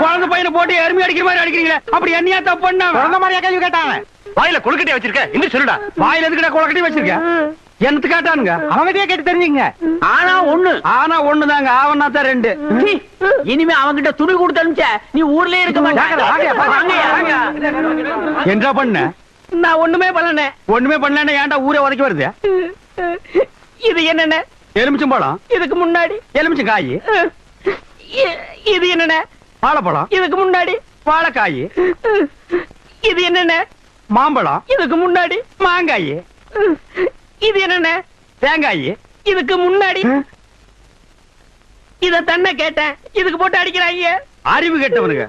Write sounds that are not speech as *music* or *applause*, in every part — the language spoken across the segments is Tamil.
குழந்தை பையனை போட்டு எருமி அடிக்கிற மாதிரி அடிக்கிறீங்களே அப்படி என்னையா தப்பு பண்ண குழந்தை மாதிரியா கேள்வி கேட்டாங்க வாயில கொழுக்கட்டை வச்சிருக்க இன்னும் சொல்லுடா வாயில எதுக்குடா குளக்கட்டி வச்சிருக்க என்னத்து கேட்டானுங்க அவங்ககிட்டயே கேட்டு தெரிஞ்சுங்க ஆனா ஒண்ணு ஆனா ஒண்ணுதாங்க ஆவனா தான் ரெண்டு இனிமே அவங்கிட்ட துணி கொடுத்து அனுப்பிச்ச நீ ஊர்லயே இருக்க மாட்டாங்க என்ன பண்ண? நான் ஒண்ணுமே பண்ணல. ஒண்ணுமே பண்ணல ஏன்டா ஊரே உதைக்க வருது? இது என்னென்ன? எலுமிச்சம் பழம். இதுக்கு முன்னாடி. எலுமிச்சம் காய். இது என்னென்ன? வாழைப்பழம். இதுக்கு முன்னாடி. வாழைக்காய். இது என்னென்ன? மாம்பழம். இதுக்கு முன்னாடி. மாங்காய். இது என்னென்ன? தேங்காய். இதுக்கு முன்னாடி. இத தன்ன கேட்டேன். இதுக்கு போட்டு அடிக்கிறாங்க அறிவு கெட்டவனுங்க.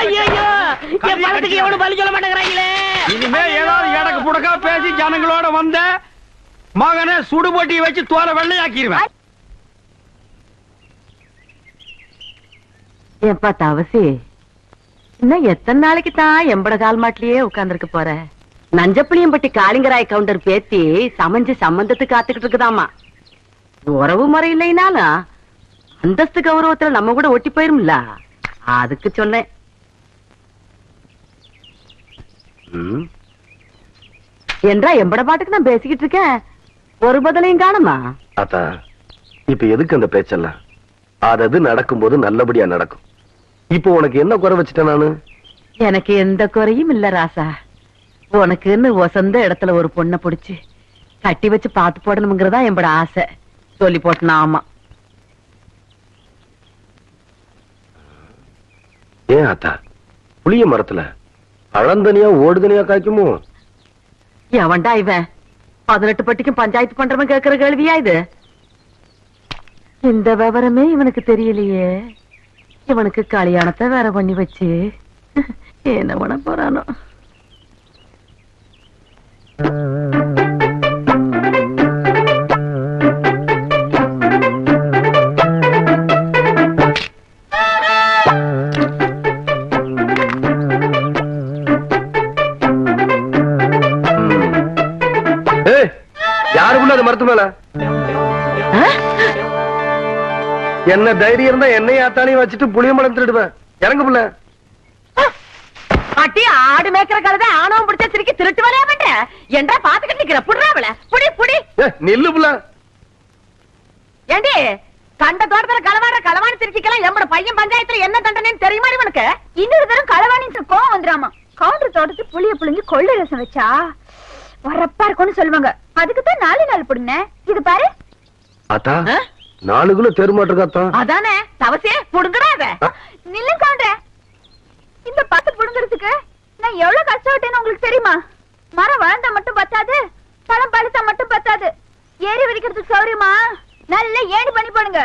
ஐயோ என் பணத்துக்கு எவனும் பலி சொல்ல மாட்டேங்கிறாங்களே? இனிமே ஏதாவது எடக்கு புடக்கா பேசி ஜனங்களோட வந்த மகனை சுடுபொட்டியை வச்சு தோலை வெள்ளையாக்கிடுவேன். தவசி இன்னும் எத்தனை நாளைக்கு தான் எம்பட கால் மாட்டிலேயே உட்கார்ந்திருக்க போற? நஞ்சப்புளியம்பட்டி காளிங்கராய் கவுண்டர் பேத்தி சமைஞ்சு சம்பந்தத்துக்கு காத்துக்கிட்டு இருக்குதாமா உறவு முறை இல்லைனாலும் அந்தஸ்து கௌரவத்துல நம்ம கூட ஒட்டி போயிரும்ல? அதுக்கு சொன்னேன். என்றா எம்பட பாட்டுக்கு நான் பேசிக்கிட்டு இருக்கேன். ஒரு பதிலையும் காணுமா? அத்தா இப்ப எதுக்கு அந்த பேச்செல்லாம்? அது நடக்கும்போது நல்லபடியா நடக்கும். இப்போ உனக்கு என்ன குறை வச்சுட்டேன் நானு? எனக்கு எந்த குறையும் இல்ல ராசா. உனக்குன்னு வசந்த இடத்துல ஒரு பொண்ணை பிடிச்சு கட்டி வச்சு பார்த்து போடணுங்கிறதா என்னோட ஆசை. சொல்லி போட்டனா ஆமா. ஏன் அத்தா புளிய மரத்துல பழந்தனியா ஓடுதனியா காய்க்குமோ? எவன்டா இவன்? பதினெட்டு பட்டிக்கும் பஞ்சாயத்து பண்றவன் கேட்கிற கேள்வியா இது? இந்த விவரமே இவனுக்கு தெரியலையே. இவனுக்கு கல்யாணத்தை வேற பண்ணி வச்சு. *laughs* என்ன பண்ண போறானோ? அது மரத்து மேல என்ன தைரியம் இருந்தா என்னையும் ஆத்தாலையும் வச்சுட்டு புளிய மரம் திருடுவேன். இறங்கு புள்ள. அட்டி ஆடு மேய்க்கிற கழுத ஆணவம் பிடிச்ச சிரிக்கி திருட்டு வரையா பண்ற? என்றா பாத்துக்கிட்டு நிக்கிற. புடுறாவல புடி புடி. நில்லு புள்ள. ஏண்டி கண்ட தோட்டத்துல களவாடுற களவாணி திருச்சிக்கலாம் எம்பட பையன் பஞ்சாயத்துல என்ன தண்டனைன்னு தெரியுமா உனக்கு? இன்னொரு தரம் களவாணிட்டு கோவம் வந்துராமா கவுண்டர் தோட்டத்து புளிய புளிஞ்சு கொள்ளை ரசம் வச்சா வரப்பா இருக்கும்னு சொல்லுவாங்க. அதுக்கு தான் நாலு நாள் புடுங்க இது பாரு. ஆத்தா நாலு கிலோ தெருமாட்டிருக்காத்தா அதானே தவசே புடுங்கடாத. நில்லு கவுண்டர் இந்த பத்து புடுங்கிறதுக்கு நான் எவ்வளவு கஷ்டப்பட்டேன்னு உங்களுக்கு தெரியுமா? மரம் வளர்ந்தா மட்டும் பத்தாது பழம் பழுத்தா மட்டும் பத்தாது. ஏறி வடிக்கிறதுக்கு சௌரியமா நல்ல ஏணி பண்ணி போடுங்க.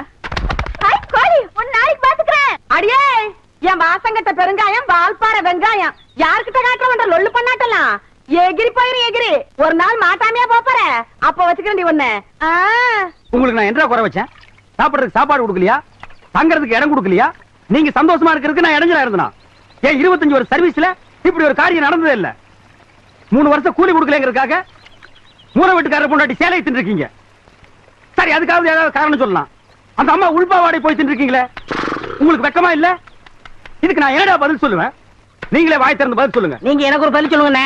ஹாய் கோழி ஒரு நாளைக்கு பாத்துக்கிறேன். அடியே என் வாசங்கட்ட பெருங்காயம் வால்பாறை வெங்காயம். யாருக்கிட்ட காட்டுற வேண்டாம் லொல்லு பண்ணாட்டலாம் எகிரி போயிரு எகிரி. ஒரு நாள் மாட்டாமையா போப்பற? அப்ப வச்சுக்கிறேன் ஒண்ணு உங்களுக்கு நான் என்ன குறை வச்சேன்? சாப்பிடுறதுக்கு சாப்பாடு கொடுக்கலையா? தங்கறதுக்கு இடம் கொடுக்கலையா? நீங்க சந்தோஷமா இருக்கிறதுக்கு நான் இடைஞ்சலா இருந்தனா ஏன் இருபத்தஞ்சு ஒரு சர்வீஸ்ல இப்படி ஒரு காரியம் நடந்ததே இல்ல? மூணு வருஷம் கூலி கொடுக்கலங்கிறதுக்காக மூணு வீட்டுக்காரர் பொண்டாட்டி சேலை தின்னுருக்கீங்க. சரி அதுக்காவது ஏதாவது காரணம் சொல்லலாம். அந்த அம்மா உள்பாவாடை போய் தின்னுருக்கீங்களே? உங்களுக்கு வெக்கமா இல்ல? இதுக்கு நான் என்னடா பதில் சொல்லுவேன்? நீங்களே வாய் திறந்து பதில் சொல்லுங்க. நீங்க எனக்கு ஒரு பதில் சொல்லுங்கண்ணே.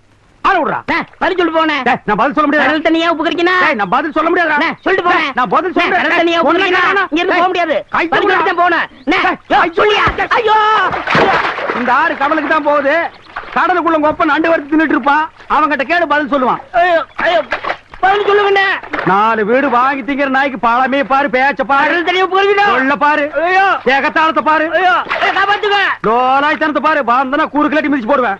ஆள விடுறா. பதில் சொல்லு போனேன் நான் பதில் சொல்ல முடியாது கடல் தண்ணியா உப்பு கறிக்கினா நான் பதில் சொல்ல முடியாது சொல்லிட்டு போனேன் நான் பதில் சொல்றேன். கடல் தண்ணியா உப்பு கறிக்கினா இங்க இருந்து போக முடியாது. பதில் சொல்லிட்டு தான் போனேன் சொல்லியா? ஐயோ! இந்த ஆறு கடலுக்கு தான் போகுது. கடலுக்குள்ள கொப்ப நண்டு வறுத்து தின்னுட்டு இருப்பான். அவன்கிட்ட கேடு பதில் சொல்லுவான். பதில் சொல்லுங்கண்ணே நாலு வீடு வாங்கி திங்கிற நாய்க்கு பழமே பாரு பேச்ச பாரு. சொல்ல பாரு. ஏகத்தாளத்தை பாரு. காப்பாத்துங்க. லோலாய் தனத்தை பாரு. வந்தனா கூறு கிளாட்டி மிதிச்சு போடுவேன்.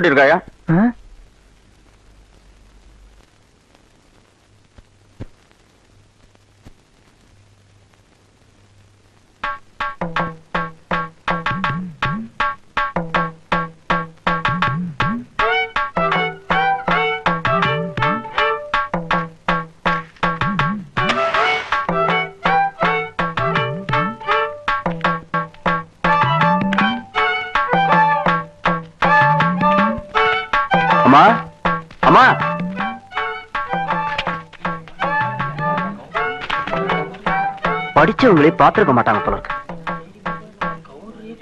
எப்படி இருக்காயா படிச்சவங்களே பாத்துருக்க மாட்டாங்க போல இருக்கு.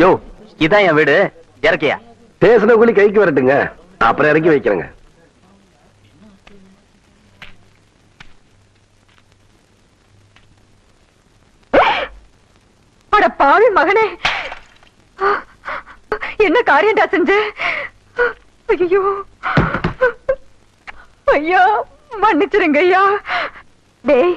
யோ இதான் என் வீடு. இறக்கியா? பேசின கூலி கைக்கு வரட்டுங்க. அப்புறம் இறக்கி வைக்கிறேங்க. அட பாவி மகனே. என்ன காரியம்டா செஞ்ச? ஐயோ ஐயா மன்னிச்சிருங்க ஐயா. டேய்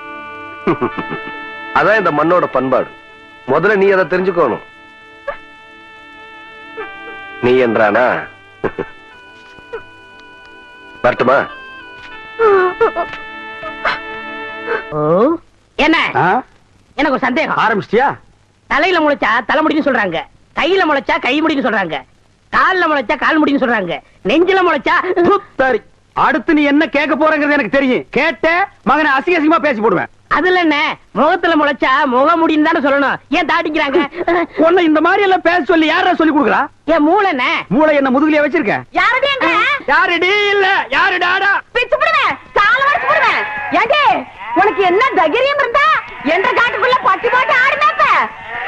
*laughs* அதான் இந்த மண்ணோட பண்பாடு. முதல்ல நீ அதை தெரிஞ்சுக்கணும். நீ என்றானா? *laughs* வரட்டுமா? என்ன? எனக்கு ஒரு சந்தேகம். ஆரம்பிச்சிட்டியா? தலையில முளைச்சா தலைமுடின்னு சொல்றாங்க. கையில முளைச்சா கை முடின்னு சொல்றாங்க. கால்ல முளைச்சா கால் முடின்னு சொல்றாங்க. நெஞ்சில முளைச்சா சரி அடுத்து நீ என்ன கேட்க போறங்கிறது எனக்கு தெரியும். கேட்ட மகனை அசிங்க அசிங்கமா பேசி போடுவேன். அதுல என்ன? முகத்துல முளைச்சா முக முடின்னு தானே சொல்லணும். ஏன் தாட்டிக்கிறாங்க? *laughs* உன்னை இந்த மாதிரி எல்லாம் பேச சொல்லி யாரா சொல்லி கொடுக்குறா? என் மூளை என்ன? மூளை என்ன முதுகுலயே வச்சிருக்க? யாரடியாங்க யாருடி? இல்ல யாரு டாடா பிச்சு புடுவேன் சால வரைச்சு புடுவேன் ஏண்டி உனக்கு என்ன தைரியம் இருந்தா என்ற காட்டுக்குள்ள பட்டி போட்டு ஆடுனாப்ப?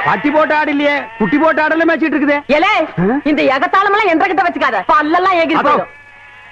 பட்டி போட்டு ஆடு இல்லையே குட்டி போட்டு ஆடல மேய்ச்சிட்டு இருக்குது. ஏலே? இந்த எகத்தாளம் எல்லாம் என்ற கிட்ட வச்சுக்காத. பல்லெல்லாம் அதோ, போயிடும்.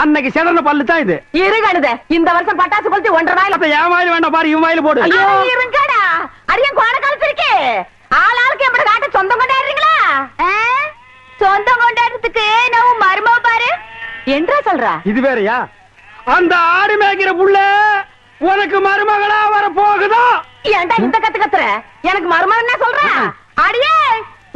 அன்னைக்கு சிறந்த பல்லு தான் இது இருகடுத இந்த வருஷம் பட்டாசு கொளுத்தி ஒன்றரை வாயில அப்ப என் வாயில வேண்டாம் பாரு இவன் வாயில போடு. ஐயோ இருங்கடா. அடியன் கோண காலத்து இருக்கே ஆளாளுக்கு எப்படி காட்ட சொந்தம் கொண்டாடுறீங்களா? சொந்தம் கொண்டாடுறதுக்கு நான் மருமக பாரு. என்றா சொல்றா? இது வேறயா? அந்த ஆடு மேய்க்கிற புள்ள உனக்கு மருமகளா வர போகுதா ஏன்டா இந்த கத்து கத்துற? எனக்கு மருமகன் என்ன சொல்ற அடியே!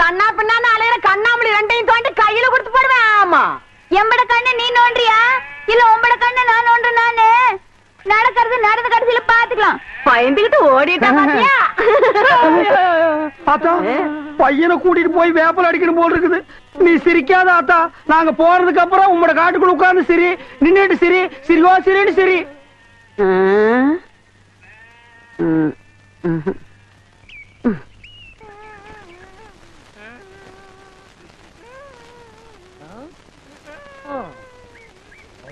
கண்ணா பின்னான்னு அலையிற கண்ணாமணி ரெண்டையும் தோண்டி கையில கொடுத்து போடுவேன். ஆமா. எம்பட கண்ணு நீ நோண்டியா இல்ல உம்பட கண்ணு நான் நோண்டு நானு? நடக்கிறது நடந்த கடைசியில பாத்துக்கலாம். பயந்துகிட்டு ஓடிட்டா பாத்தியா? ஆத்தா பையனை கூட்டிட்டு போய் வேப்பல் அடிக்கணும் போல் இருக்குது. நீ சிரிக்காத ஆத்தா. நாங்க போறதுக்கு அப்புறம் உங்களோட காட்டுக்குள்ள உட்கார்ந்து சிரி. நின்னுட்டு சிரி. சிரிவா சிரின்னு சிரி. ம்.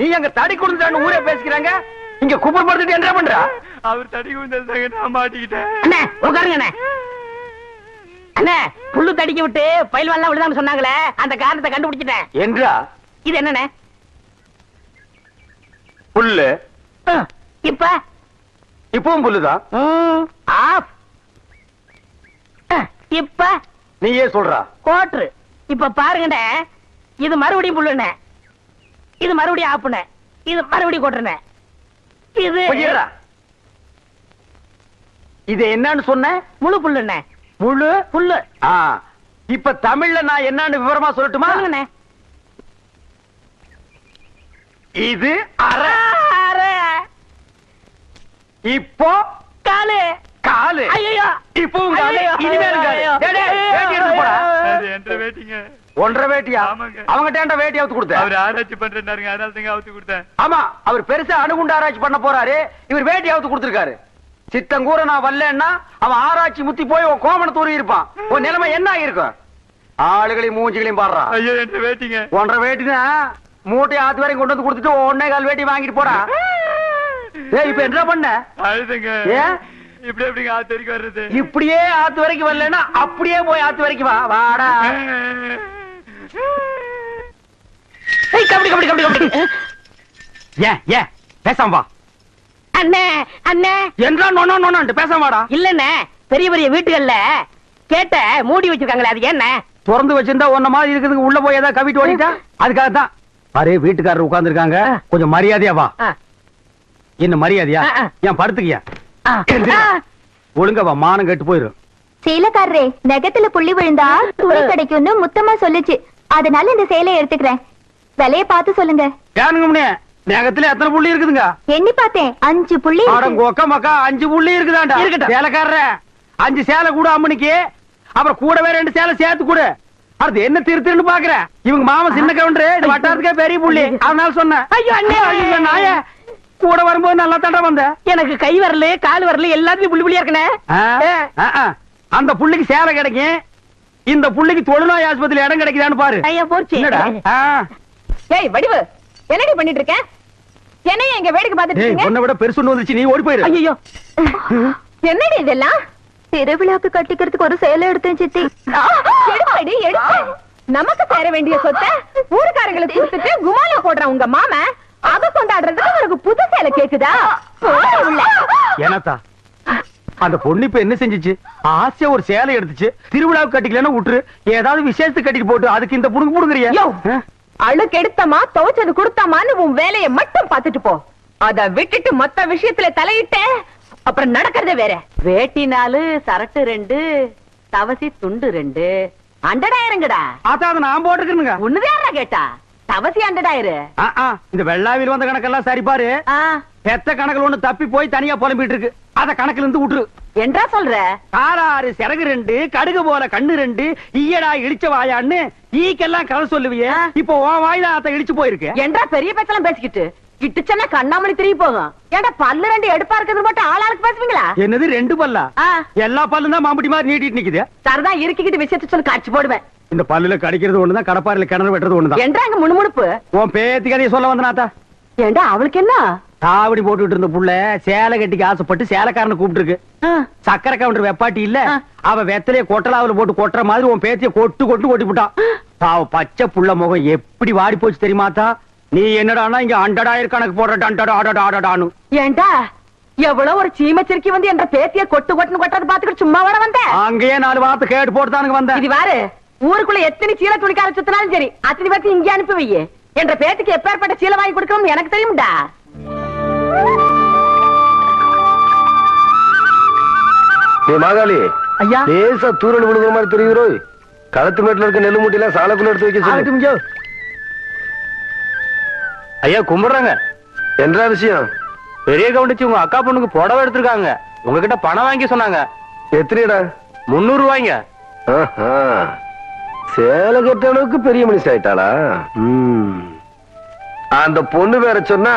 நீ அங்க தடி கொடுத்தான்னு ஊரே பேசிக்கிறாங்க? இங்க குப்பர் படுத்துட்டு என்ன பண்ற? அவர் தடி குந்தல் நான் மாட்டிக்கிட்டேன். அண்ணே உட்காருங்க அண்ணே. அண்ணே புல்லு தடிக்க விட்டு பயில்வான்லாம் விழுதான்னு சொன்னாங்களே அந்த காரணத்தை கண்டுபிடிச்சிட்டேன். என்றா? இது என்னண்ணே? புல்லு. இப்ப? இப்பவும் புல்லுதான். ஆஃப் இப்ப? நீயே சொல்றா. கோட்ரு. இப்ப பாருங்கண்ணே இது மறுபடியும் புல்லுண்ணே. இது மறுபடியும் ஆப்புண்ணே இது மறுபடியும் கோட்டுறண்ணே இது. இது என்னன்னு சொன்ன? முழு புல்லுண்ணே. முழு புல்லு. இப்ப தமிழ்ல நான் என்னன்னு விவரமா சொல்லட்டுமா? இது அரை அரை. இப்போ? காலு. காலு. ஐயோ இப்பவும் காலு. ஐயையோ. இனிமேலும் காலு. வேட்டிங்க. ஒன்றரை வேட்டியா? ஆமாங்க. அவங்க டேண்ட வேட்டி அவுத்து கொடுத்த? அவர் ஆராய்ச்சி பண்றாருங்க அதனால தாங்க அவுத்து கொடுத்தேன். ஆமா அவர் பெருசா அணுகுண்டு ஆராய்ச்சி பண்ண போறாரு. இவர் வேட்டி அவுத்து கொடுத்திருக்காரு. சித்தங்கூர நான் வரலன்னா அவன் ஆராய்ச்சி முத்தி போய் உன் கோமண தூரி இருப்பான். உன் நிலைமை என்ன ஆயிருக்கும் ஆளுகளையும் மூஞ்சிகளையும் பாடுறான் ஐயோ வேட்டிங்க? ஒன்றரை வேட்டினா மூட்டை ஆத்து வரையும் கொண்டு வந்து கொடுத்துட்டு ஒன்னே கால் வேட்டி வாங்கிட்டு போடா. ஏய் இப்ப என்ன பண்ண? அழுதுங்க. ஏன்? இப்படி எப்படிங்க ஆத்து வரைக்கும் வர்றது? இப்படியே ஆத்து வரைக்கும் வரலன்னா அப்படியே போய் ஆத்து வரைக்கும் வா வாடா. ஏய், கபடி கபடி கபடி கபடி. ஏன் ஏன் பேசாம வா. அண்ணே அண்ணே. என்றா நொண்ணா நொண்ணான்ட்டு பேசாம வாடா. இல்லண்ணே பெரிய பெரிய வீட்டுகள்ல கேட்ட மூடி வச்சிருக்காங்களே அது என்ன? திறந்து வச்சிருந்தா உன்ன மாதிரி இருக்கிறதுக்கு உள்ள போய் ஏதாவது கவிட்டு ஓடிட்டா? அதுக்காக தான் அரே வீட்டுக்காரர் உட்கார்ந்திருக்காங்க. கொஞ்சம் மரியாதையா வா. ஆ, என்ன மரியாதையா. ஏன் படுத்துக்கியா? ஆ, எந்திரி. ஆ. ஒழுங்கா வா மானம் கெட்டு போயிரும் சேலக்காரரே நெகத்துல புள்ளி விழுந்தா *laughs* துணி கிடைக்கும்னு முத்தமா சொல்லுச்சு. அதனால இந்த சேலையை எடுத்துக்கிறேன். விலைய பார்த்து சொல்லுங்க. நேகத்துல எத்தனை புள்ளி இருக்குதுங்க? எண்ணி பார்த்தேன். அஞ்சு புள்ளி மக்கா அஞ்சு புள்ளி இருக்குதாண்டா? இருக்கட்டும். சேலைக்காரர அஞ்சு சேலை கூட அம்மனிக்கு அப்புறம் கூடவே ரெண்டு சேலை சேர்த்து கொடு. அடுத்து என்ன திருத்துன்னு பாக்குற? இவங்க மாமா சின்ன கவுண்டரு வட்டாரத்துக்கே பெரிய புள்ளி. அதனால சொன்னேன். ஐயோ, அண்ணே. நாயே. கூட வரும்போது நல்லா தண்டா வந்த. எனக்கு கை வரல கால் வரல எல்லாத்துலயும் புள்ளி புள்ளியா இருக்கனே. அந்த புள்ளிக்கு சேலை கிடைக்கும். இந்த புள்ளிக்கு தொழுநோய் ஆஸ்பத்திரி இடம் கிடைக்குதான்னு பாரு. ஐயா போச்சு. ஏய் வடிவு என்னடி பண்ணிட்டு இருக்க என்னைய இங்க வேடிக்கை இருக்கீங்க? உன்னை விட பெருசு ஒண்ணு வந்துச்சு நீ ஓடி போயிரு. ஐயோ என்னடி இதெல்லாம்? திருவிழாக்கு கட்டிக்கிறதுக்கு ஒரு சேலை எடுத்தேன் சித்தி. எடுப்படி எடுப்பு நமக்கு சேர வேண்டிய சொத்தை ஊருக்காரங்களுக்கு கொடுத்துட்டு குமாலா போடுறான் உங்க மாமன். அத கொண்டாடுறதுக்கு உனக்கு புது சேலை கேக்குதா. ஏனாத்தா அந்த பொண்ணு இப்ப என்ன செஞ்சுச்சு? ஆசையா ஒரு சேலை எடுத்துச்சு திருவிழாவுக்கு கட்டிக்கலன்னா விட்டுரு ஏதாவது விசேஷத்துக்கு கட்டிட்டு போட்டு அதுக்கு இந்த புடுங்க புடுங்குறியா? அழுக்கு எடுத்தமா துவைச்சது கொடுத்தமான்னு உன் வேலையை மட்டும் பார்த்துட்டு போ. அத விட்டுட்டு மத்த விஷயத்துல தலையிட்ட அப்புறம் நடக்கிறதே வேற. வேட்டி நாலு சரட்டு ரெண்டு தவசி துண்டு ரெண்டு. அண்டடாயிரங்கடா. ஆத்தா அதை நான் போட்டுருக்கணுங்க ஒண்ணுதான் கேட்டா. தவசி அண்டடாயிரு இந்த வெள்ளாவில் வந்த கணக்கெல்லாம் சரி பாரு. பெத்த கணக்குல ஒண்ணு தப்பி போய் தனியா புலம்பிட்டு இருக்கு. அத கணக்குல இருந்து விட்டுரு. என்றா சொல்ற? காராறு சிறகு ரெண்டு கடுகு போல கண்ணு ரெண்டு ஈயடா இடிச்ச வாயான்னு ஈக்கெல்லாம் கதை சொல்லுவியே. இப்போ உன் வாயில அத்த இடிச்சு போயிருக்கு. என்றா பெரிய பேச்செல்லாம் பேசிக்கிட்டு. கிட்டுச்சன்னா கண்ணாமணி திரும்பி போகும். ஏன்டா பல்லு ரெண்டு எடுப்பா இருக்கிறது மட்டும் ஆளாளுக்கு பேசுவீங்களா? என்னது ரெண்டு பல்லா? எல்லா பல்லும் தான் மாம்பட்டி மாதிரி நீட்டிட்டு நிக்குது. சரிதான் இருக்கிக்கிட்டு விஷயத்த சொல்லி காட்சி போடுவேன். இந்த பல்லுல கடிக்கிறது ஒண்ணுதான் கடப்பாறையில கிணறு வெட்டுறது ஒண்ணுதான். என்றா அங்க முணுமுணுப்பு? உன் பேத்தி கதையை சொல்ல வந்தனாத்தா ஏண்டா அவளுக்கு என்ன? தாவடி போட்டுட்டு இருந்த புள்ள சேலை கட்டிக்கு ஆசைப்பட்டு சேலைக்காரனை கூப்பிட்டு இருக்கு ஆ, சக்கரை கவுண்டர் வெப்பாட்டி இல்ல. அவ வெத்தலைய கொட்டலாவுல போட்டு கொட்டுற மாதிரி உன் பேத்திய கொட்டு கொட்டு கொட்டி விட்டான். தாவ பச்சை புள்ள முகம் எப்படி வாடி போச்சு தெரியுமாத்தா நீ என்னடான்னா இங்க அண்டடாயிரம் கணக்கு போடுற டண்டடா அடடா அடடான்னு. ஏண்டா எவ்வளவு ஒரு சீமச்சிருக்கி வந்து என்ற பேத்திய கொட்டு கொட்டுன்னு கொட்டுறது பாத்துக்கிட்டு சும்மா வர வந்த? அங்கேயே நாலு வார்த்தை கேட்டு போட்டுதானுங்க வந்தேன் இது வாரு ஊருக்குள்ள எத்தனை சீல துணிக்கார சுத்தினாலும் சரி அத்தனை பேர்த்து இங்கே அனுப்பி வையே என்ற பேத்துக்கு எப்பேற்பட்ட சீலை வாங்கி கொடுக்கணும்னு எனக்கு தெரியும்டா. மாகாளி. ஐயா. லேசா தூரல் விழுகிற மாதிரி தெரியுறோ? களத்து மேட்டுல இருக்க நெல்லு மூட்டையில சாலக்குள்ள எடுத்து வைக்க சொல்லு. ஐயா. ஐயா கும்பிடுறாங்க. என்ன விஷயம்? பெரிய கவுண்டிச்சு உங்க அக்கா பொண்ணுக்கு புடவை எடுத்திருக்காங்க. உங்ககிட்ட பணம் வாங்கி சொன்னாங்க. எத்தனைடா? முன்னூறு ரூபாய்ங்க. சேலை கட்ட அளவுக்கு பெரிய மனுஷன் ஆயிட்டாளா ம். அந்த பொண்ணு வேற சொன்னா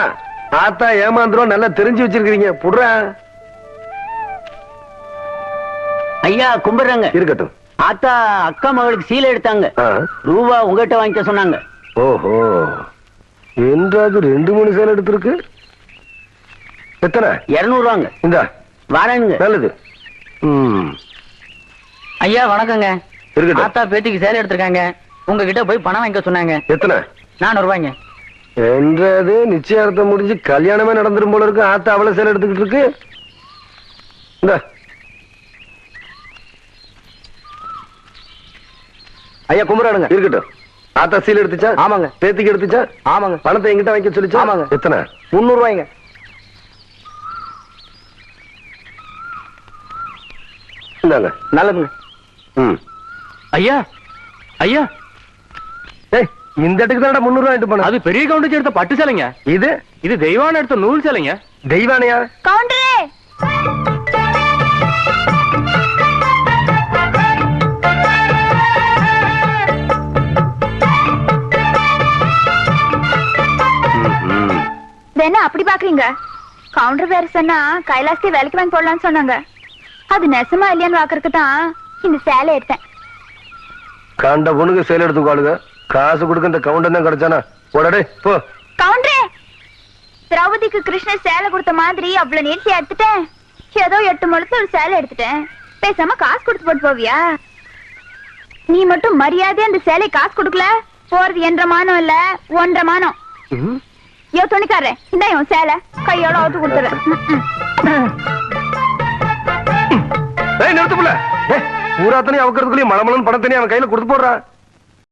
ஆத்தா ஏமாந்துரும் நல்லா தெரிஞ்சு வச்சிருக்கீங்க புடுறா. ஐயா கும்பிடுறாங்க. இருக்கட்டும். ஆத்தா அக்கா மகளுக்கு சீலை எடுத்தாங்க. ரூபா உங்ககிட்ட வாங்கிக்க சொன்னாங்க. ஓஹோ. என்றாவது ரெண்டு மூணு சேலை எடுத்திருக்கு? எத்தனை? இருநூறு ரூபாங்க இந்தா. வரேனுங்க. நல்லது. ம். ஐயா வணக்கங்க. இருக்கட்டும். ஆத்தா பேத்திக்கு சேலை எடுத்திருக்காங்க. உங்ககிட்ட போய் பணம் வாங்கிக்க சொன்னாங்க. எத்தனை? நானூறு ரூபாய்ங்க என்றது நிச்சயார்த்தம் முடிஞ்சு கல்யாணமே நடந்துரும் போல இருக்கு. ஆத்தா அவ்வளவு சேலை எடுத்துக்கிட்டு இருக்கு. இந்த. ஐயா கும்பிடுறானுங்க இருக்கட்டும். ஆத்தா சீல் எடுத்துச்சா? ஆமாங்க. பேத்திக்கு எடுத்துச்சா? ஆமாங்க. பணத்தை எங்கிட்ட வாங்கிக்க சொல்லிச்சா? ஆமாங்க. எத்தனை? முன்னூறு ரூபாய்ங்க இந்தாங்க. நல்லதுங்க. ம். ஐயா ஐயா. ஏய் இந்த இடத்துக்கு தான் முன்னூறு ரூபாய் போன அது பெரிய கவுண்டிச்சு எடுத்த பட்டு சேலைங்க. இது? இது தெய்வான எடுத்த நூல் சேலைங்க. தெய்வானையா? கவுண்டரே! என்ன அப்படி பாக்குறீங்க. கவுண்டர் வேற சொன்னா கைலாசத்தை வேலைக்கு வாங்கி போடலாம்னு சொன்னாங்க. அது நெசமா இல்லையான்னு பாக்குறதுக்கு தான் இந்த சேலை எடுத்தேன். கண்ட பொண்ணுக்கு சேலை எடுத்துக்காளுங்க. காசு கொடுக்க இந்த கவுண்டர் தான் கிடைச்சானா? போடடே போ. கவுண்டரே திரௌபதிக்கு கிருஷ்ணர் சேலை கொடுத்த மாதிரி அவ்வளவு நீட்சி எடுத்துட்டேன். ஏதோ எட்டு முழுத்து ஒரு சேலை எடுத்துட்டேன். பேசாம காசு கொடுத்து போட்டு போவியா? நீ மட்டும் மரியாதையா அந்த சேலை காசு கொடுக்கல? போறது என்ற மானம் இல்ல ஒன்றரை மானம். யோ துணிக்காரே இந்த இவன் சேலை. கையோட அவுத்து கொடுத்துறேன் ஏய் நிறுத்து புள்ள. ஏய் பூராத்தனையும் அவக்கிறதுக்குள்ளேயும் மலமலன் பணத்தனையும் அவன் கையில கொடுத்து போடுறான்